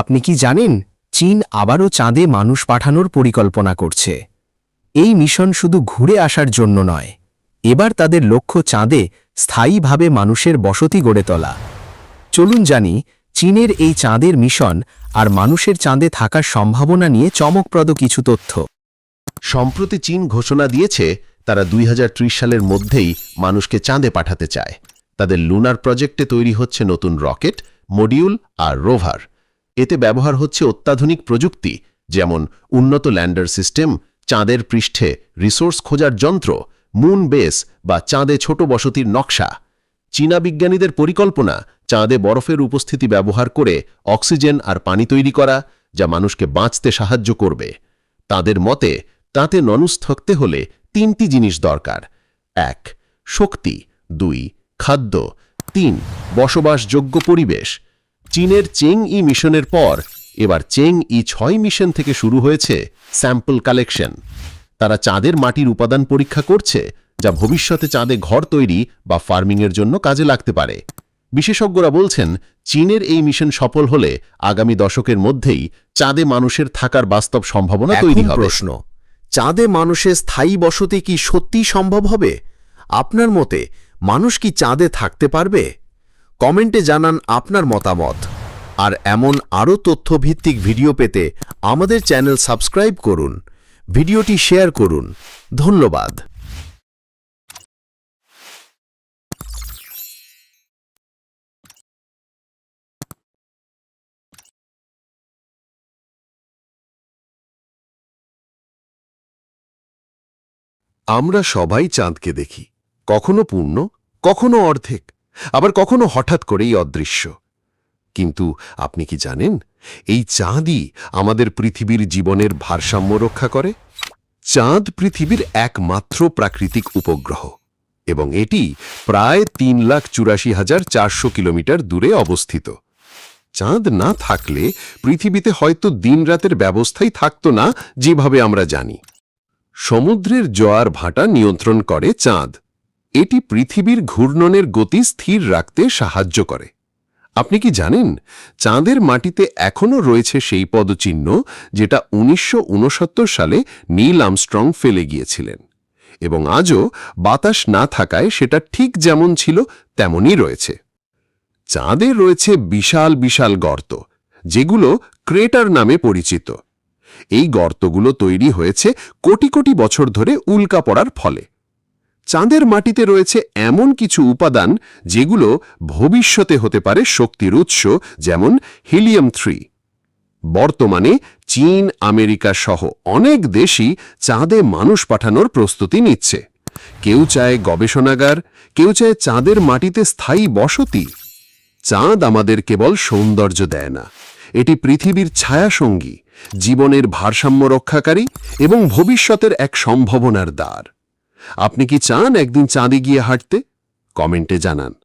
আপনি কি জানেন, চীন আবারও চাঁদে মানুষ পাঠানোর পরিকল্পনা করছে। এই মিশন শুধু ঘুরে আসার জন্য নয়, এবার তাদের লক্ষ্য চাঁদে স্থায়ীভাবে মানুষের বসতি গড়ে তোলা। চলুন জানি, চীনের এই চাঁদের মিশন আর মানুষের চাঁদে থাকার সম্ভাবনা নিয়ে চমকপ্রদ কিছু তথ্য। সম্প্রতি চীন ঘোষণা দিয়েছে, তারা দুই হাজার ত্রিশ সালের মধ্যেই মানুষকে চাঁদে পাঠাতে চায়। তাদের লুনার প্রজেক্টে তৈরি হচ্ছে নতুন রকেট, মডিউল আর রোভার। এতে ব্যবহার হচ্ছে অত্যাধুনিক প্রযুক্তি, যেমন উন্নত ল্যান্ডার সিস্টেম, চাঁদের পৃষ্ঠে রিসোর্স খোঁজার যন্ত্র, মুন বেস বা চাঁদে ছোট বসতির নকশা। চীনা বিজ্ঞানীদের পরিকল্পনা, চাঁদে বরফের উপস্থিতি ব্যবহার করে অক্সিজেন আর পানি তৈরি করা, যা মানুষকে বাঁচতে সাহায্য করবে। তাদের মতে, তাতে ননুস থাকতে হলে তিনটি জিনিস দরকার। এক, শক্তি। দুই, খাদ্য। তিন, বসবাসযোগ্য পরিবেশ। চীনের চেং ই মিশনের পর এবার চেং ই ছয় মিশন থেকে শুরু হয়েছে স্যাম্পল কালেকশন। তারা চাঁদের মাটির উপাদান পরীক্ষা করছে যা ভবিষ্যতে চাঁদে ঘর তৈরি বা ফার্মিংয়ের জন্য কাজে লাগতে পারে। বিশেষজ্ঞরা বলছেন চীনের এই মিশন সফল হলে আগামী দশকের মধ্যেই চাঁদে মানুষের থাকার বাস্তব সম্ভাবনা তৈরি হবে। প্রশ্ন চাঁদে মানুষের স্থায়ী বসতি কি সত্যিই সম্ভব হবে? আপনার মতে মানুষ কি চাঁদে থাকতে পারবে? কমেন্টে জানান আপনার মতামত। আর এমন আরও তথ্যভিত্তিক ভিডিও পেতে আমাদের চ্যানেল সাবস্ক্রাইব করুন। ভিডিওটি শেয়ার করুন। ধন্যবাদ। আমরা সবাই চাঁদকে দেখি। কখনো পূর্ণ, কখনো অর্ধেক, আবার কখনো হঠাৎ করেই অদৃশ্য। কিন্তু আপনি কি জানেন, এই চাঁদই আমাদের পৃথিবীর জীবনের ভারসাম্য রক্ষা করে? চাঁদ পৃথিবীর একমাত্র প্রাকৃতিক উপগ্রহ এবং এটি প্রায় তিন লাখ চুরাশি হাজার চারশো কিলোমিটার দূরে অবস্থিত। চাঁদ না থাকলে পৃথিবীতে হয়তো দিনরাতের ব্যবস্থাই থাকত না যেভাবে আমরা জানি। সমুদ্রের জোয়ার ভাটা নিয়ন্ত্রণ করে চাঁদ। এটি পৃথিবীর ঘূর্ণনের গতি স্থির রাখতে সাহায্য করে। আপনি কি জানেন, চাঁদের মাটিতে এখনও রয়েছে সেই পদচিহ্ন যেটা উনিশশো উনসত্তর সালে নীল আমস্ট্রং ফেলে গিয়েছিলেন? এবং আজও বাতাস না থাকায় সেটা ঠিক যেমন ছিল, তেমনই রয়েছে। চাঁদে রয়েছে বিশাল বিশাল গর্ত, যেগুলো ক্রেটার নামে পরিচিত। এই গর্তগুলো তৈরি হয়েছে কোটি কোটি বছর ধরে উল্কা পড়ার ফলে। চাঁদের মাটিতে রয়েছে এমন কিছু উপাদান যেগুলো ভবিষ্যতে হতে পারে শক্তির উৎস, যেমন হিলিয়াম থ্রি। বর্তমানে চীন, আমেরিকা সহ অনেক দেশই চাঁদে মানুষ পাঠানোর প্রস্তুতি নিচ্ছে। কেউ চায় গবেষণাগার, কেউ চায় চাঁদের মাটিতে স্থায়ী বসতি। চাঁদ আমাদের কেবল সৌন্দর্য দেয় না। এটি পৃথিবীর ছায়াসঙ্গী, জীবনের ভারসাম্য রক্ষাকারী এবং ভবিষ্যতের এক সম্ভাবনার দ্বার। আপনি কি চান একদিন চাঁদে গিয়ে হাঁটতে? কমেন্টে জানান।